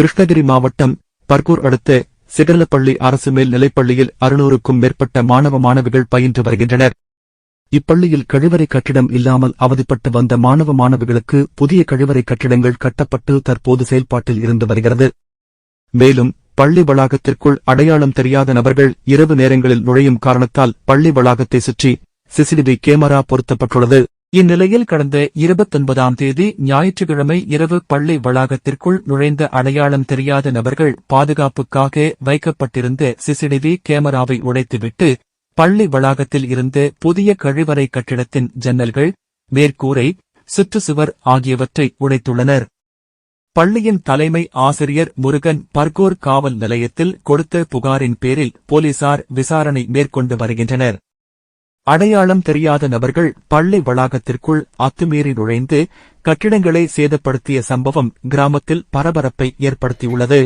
கிருஷ்ணகிரி மாவட்டம் பர்கூர் அடுத்த சிகரலப்பள்ளி அரசு மேல் நிலைப்பள்ளியில் அறுநூறுக்கும் மேற்பட்ட மாணவ மாணவிகள் பயின்று வருகின்றனர். இப்பள்ளியில் கழிவறை கட்டிடம் இல்லாமல் அவதிப்பட்டு வந்த மாணவ மாணவிகளுக்கு புதிய கழிவறை கட்டிடங்கள் கட்டப்பட்டு தற்போது செயல்பாட்டில் இருந்து வருகிறது. மேலும் பள்ளி வளாகத்திற்குள் அடையாளம் தெரியாத நபர்கள் இரவு நேரங்களில் நுழையும் காரணத்தால் பள்ளி வளாகத்தை சுற்றி சிசிடிவி கேமரா பொருத்தப்பட்டுள்ளது. இந்நிலையில் கடந்த இருபத்தொன்பதாம் தேதி ஞாயிற்றுக்கிழமை இரவு பள்ளி வளாகத்திற்குள் நுழைந்த அடையாளம் தெரியாத நபர்கள் பாதுகாப்புக்காக வைக்கப்பட்டிருந்த சிசிடிவி கேமராவை உடைத்துவிட்டு பள்ளி வளாகத்தில் இருந்த புதிய கழிவறை கட்டிடத்தின் ஜன்னல்கள் மேற்கூரை சுற்றுச்சுவர் ஆகியவற்றை உடைத்துள்ளனர். பள்ளியின் தலைமை ஆசிரியர் முருகன் பர்கோர் காவல் நிலையத்தில் கொடுத்த புகாரின் பேரில் போலீசார் விசாரணை மேற்கொண்டு வருகின்றனர். அடையாளம் தெரியாத நபர்கள் பள்ளி வளாகத்திற்குள் அத்துமீறி நுழைந்து கட்டிடங்களை சேதப்படுத்திய சம்பவம் கிராமத்தில் பரபரப்பை ஏற்படுத்தியுள்ளது